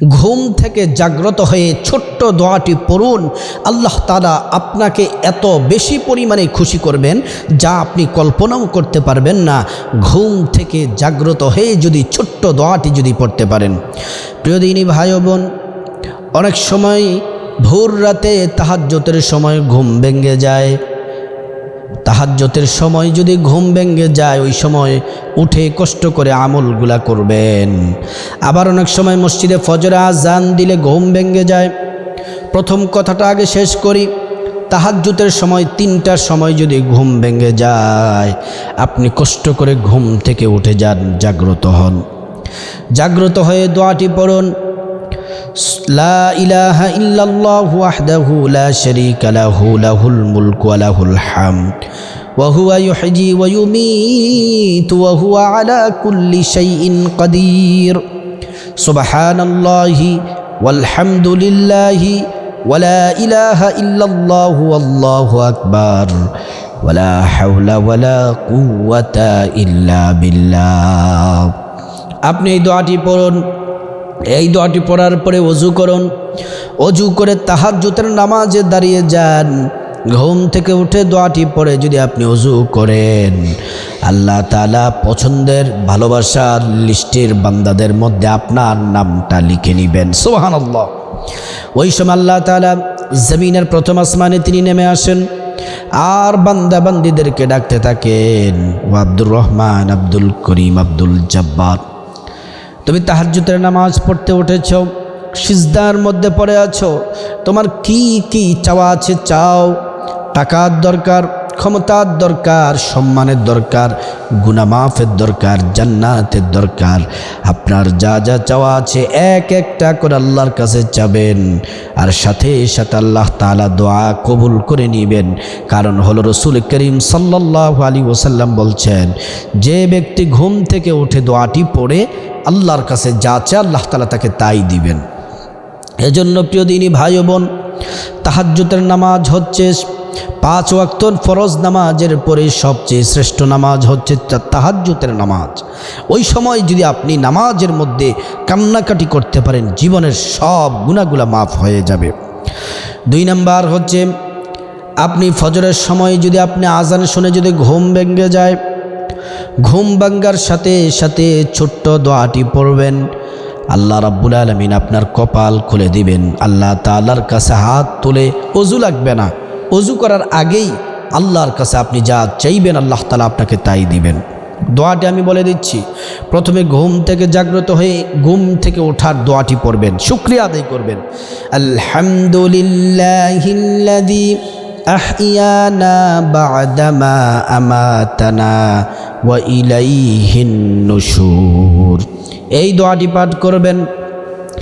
ঘুম থেকে জাগ্রত হয়ে ছোট্ট দোয়াটি পড়ুন। আল্লাহ তালা আপনাকে এত বেশি পরিমাণে খুশি করবেন যা আপনি কল্পনাও করতে পারবেন না। ঘুম থেকে জাগ্রত হয়ে যদি ছোট্ট দোয়াটি যদি পড়তে পারেন। প্রিয়দিনী ভাই বোন, অনেক সময় ভোর রাতে তাহাজ্যতের সময় ঘুম ভেঙে যায়। তাহাজ্যতের সময় যদি ঘুম ভেঙে যায়, ওই সময় উঠে কষ্ট করে আমলগুলা করবেন। আবার অনেক সময় মসজিদে ফজরে আজান দিলে ঘুম ভেঙে যায়। প্রথম কথাটা আগে শেষ করি তাহাজ্যতের সময় তিনটার সময় যদি ঘুম ভেঙে যায়, আপনি কষ্ট করে ঘুম থেকে উঠে যান, জাগ্রত হন। জাগ্রত হয়ে দোয়াটি পড়ুন لا إله إلا الله وحده لا شريك له له الملك وله الحمد وهو يحيي ويميت وهو على كل شيء قدير سبحان الله والحمد لله ولا إله إلا الله والله أكبر ولا حول ولا قوة إلا بالله আপনি এই দোয়াটি পড়ুন এই দোয়াটি পড়ার পরে অজু করুন। অজু করে তাহাজ্জুতের নামাজে দাঁড়িয়ে যান। ঘুম থেকে উঠে দোয়াটি পড়ে যদি আপনি অজু করেন। আল্লাহ তালা পছন্দের, ভালোবাসার লিস্টের বান্দাদের মধ্যে আপনার নামটা লিখে নেবেন। সোহান আল্লাহ ওই সময় আল্লাহ তালা জমিনের প্রথম আসমানে তিনি নেমে আসেন। আর বান্দা বান্দিদেরকে ডাকতে থাকেন, ও আব্দুর রহমান, আব্দুল করিম, আব্দুল জব্বার। তুমি তাহাজ্জুতের নামাজ পড়তে উঠেছ, সিজদার মধ্যে পড়ে আছো, তোমার কি কি চাওয়া আছে চাও, টাকার দরকার ক্ষমতার দরকার, সম্মানের দরকার, গুনামাফের দরকার, জান্নাতের দরকার। আপনার যা যা চাওয়া আছে এক একটা করে আল্লাহর কাছে চাবেন। আর সাথে সাথে আল্লাহ তালা দোয়া কবুল করে নিবেন। কারণ হলো রসুল করিম সাল্লাহ আলী ওসাল্লাম বলছেন, যে ব্যক্তি ঘুম থেকে উঠে দোয়াটি পড়ে, আল্লাহর কাছে যা চায় আল্লাহ তালা তাকে তাই দিবেন। এজন্য প্রিয় দিনী ভাই বোন তাহাজ্জুতের নামাজ হচ্ছে পাঁচ ওয়াক্তর ফরজ নামাজের পরে সবচেয়ে শ্রেষ্ঠ নামাজ হচ্ছে তাহাজ্জুতের নামাজ। ওই সময় যদি আপনি নামাজের মধ্যে কান্নাকাটি করতে পারেন, জীবনের সব গুণাগুলা মাফ হয়ে যাবে। দুই নাম্বার হচ্ছে, আপনি ফজরের সময় যদি আপনি আজান শুনে যদি ঘুম ভেঙে যায়, ঘুম ভাঙ্গার সাথে সাথে ছোট্ট দোয়াটি পড়বেন। আল্লাহ রাব্বুল আলমিন আপনার কপাল খুলে দিবেন। আল্লাহ তাল্লার কাছে হাত তুলে অজু লাগবে না। অজু করার আগেই আল্লাহর কাছে আপনি যা চাইবেন আল্লাহ তালা আপনাকে তাই দিবেন দোয়াটি আমি বলে দিচ্ছি প্রথমে ঘুম থেকে জাগ্রত হয়ে ঘুম থেকে ওঠার দোয়াটি পড়বেন শুক্রিয়া আদায় করবেন আলহামদুলিল্লাহ أحيانا بعدما أماتنا وإليه النشور এই দোয়াটি পাঠ করবেন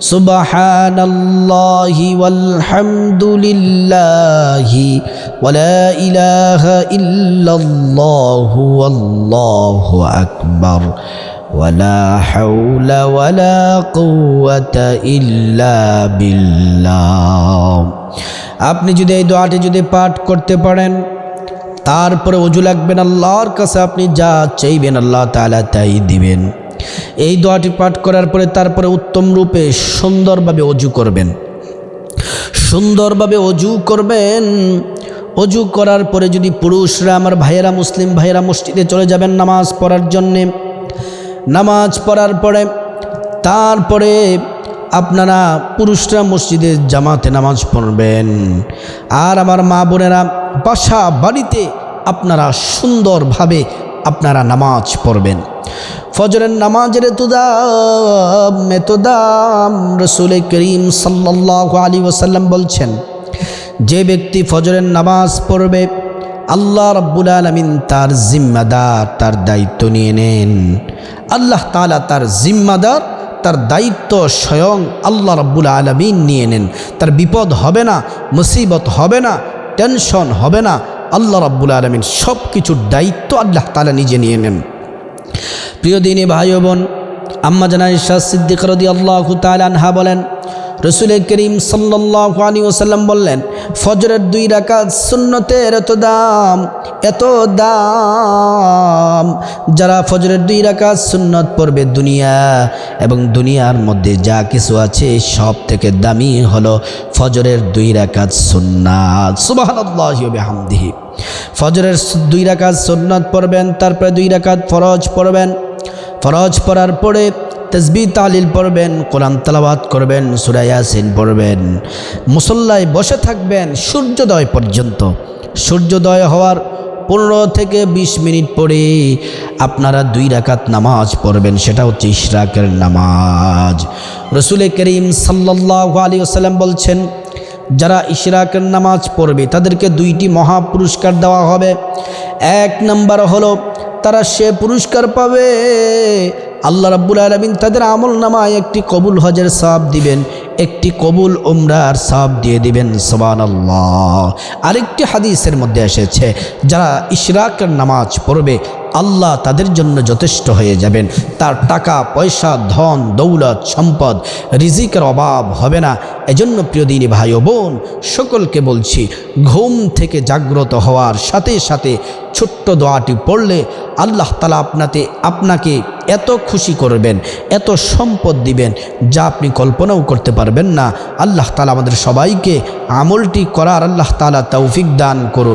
سبحان الله والحمد لله ولا إله إلا الله والله أكبر ولا حول ولا قوة إلا بالله আপনি যদি এই দোয়াটি যদি পাঠ করতে পারেন তারপরে অজু লাগবেন আল্লাহর কাছে আপনি যা চাইবেন আল্লাহ তাআলা তাই দিবেন এই দোয়াটি পাঠ করার পরে তারপরে উত্তম রূপে সুন্দরভাবে অজু করবেন। সুন্দরভাবে অজু করবেন। অজু করার পরে যদি পুরুষরা, আমার ভাইয়েরা মুসলিম ভাইয়েরা মসজিদে চলে যাবেন নামাজ পড়ার জন্যে। নামাজ পড়ার পরে তারপরে আপনারা পুরুষরা মসজিদে জামাতে নামাজ পড়বেন। আর আমার মা বোনেরা, বাসা বাড়িতে আপনারা সুন্দরভাবে আপনারা নামাজ পড়বেন। ফজরের নামাজের এত দাম এত দাম রসুল করিম সাল্লাহ আলী ওসাল্লাম বলছেন, যে ব্যক্তি ফজরের নামাজ পড়বে, আল্লাহ রব্বুল আলমিন তার জিম্মাদার, তার দায়িত্ব নিয়ে নেন। আল্লাহ তালা তার জিম্মাদার, তার দায়িত্ব স্বয়ং আল্লাহ রব্বুল আলমিন নিয়ে নেন। তার বিপদ হবে না, মুসিবত হবে না, টেনশন হবে না, আল্লাহ রাব্বুল আলমিন সব কিছুর দায়িত্ব আল্লাহ তালা নিজে নিয়ে নেন। প্রিয় দিনী ভাই বোন, আম্মা জানা ইশা সিদ্দিক রদি আল্লাহ আনহা বলেন রসুল করিম সাল্লাহ আলী ওসাল্লাম বললেন, ফজরের দুই রাকাত সুন্নতের এত দাম এত দাম, যারা ফজরের দুই রাকাত সুন্নত পড়বে দুনিয়া এবং দুনিয়ার মধ্যে যা কিছু আছে সব থেকে দামি হলো ফজরের দুই রাকাত সুন্নাত। সুবাহ হামদিহি ফজরের দুই রাকাত সুন্নত পড়বেন, তারপরে দুই রাকাত ফরজ পড়বেন ফরজ পড়ার পরে তসবি তালিল পড়বেন, কোরআন তালাবাত করবেন সুরায়াসিন পড়বেন। মুসল্লায় বসে থাকবেন সূর্যোদয় পর্যন্ত। সূর্যোদয় হওয়ার পনেরো থেকে ২০ মিনিট পরে আপনারা দুই রাকাত নামাজ পড়বেন, সেটা হচ্ছে ইশরাকের নামাজ। রসুলে করিম সাল্লাহ আলী আসাল্লাম বলছেন, যারা ইশরাকের নামাজ পড়বে, তাদেরকে দুইটি মহা পুরস্কার দেওয়া হবে। এক নম্বর হলো তারা সে পুরস্কার পাবে। আল্লাহ রাব্বুল আলমিন তাদের আমল নামায় একটি কবুল হজের সাপ দিবেন, একটি কবুল উমরার সাপ দিয়ে দিবেন সবান আল্লাহ আরেকটি হাদিসের মধ্যে এসেছে, যারা ইশরাকের নামাজ পড়বে আল্লাহ তাদের জন্য যথেষ্ট হয়ে যাবেন। তার টাকা, পয়সা, ধন, দৌলত, সম্পদ রিজিকের অভাব হবে না। এজন্য প্রিয় দিনী ভাই ও বোন, সকলকে বলছি, ঘুম থেকে জাগ্রত হওয়ার সাথে সাথে ছোট্ট দোয়াটি পড়লে আল্লাহ তালা আপনাতে, আপনাকে এত খুশি করবেন, এত সম্পদ দিবেন যা আপনি কল্পনাও করতে পারবেন না। আল্লাহ তালা আমাদের সবাইকে আমলটি করার আল্লাহ তালা তৌফিক দান করুন।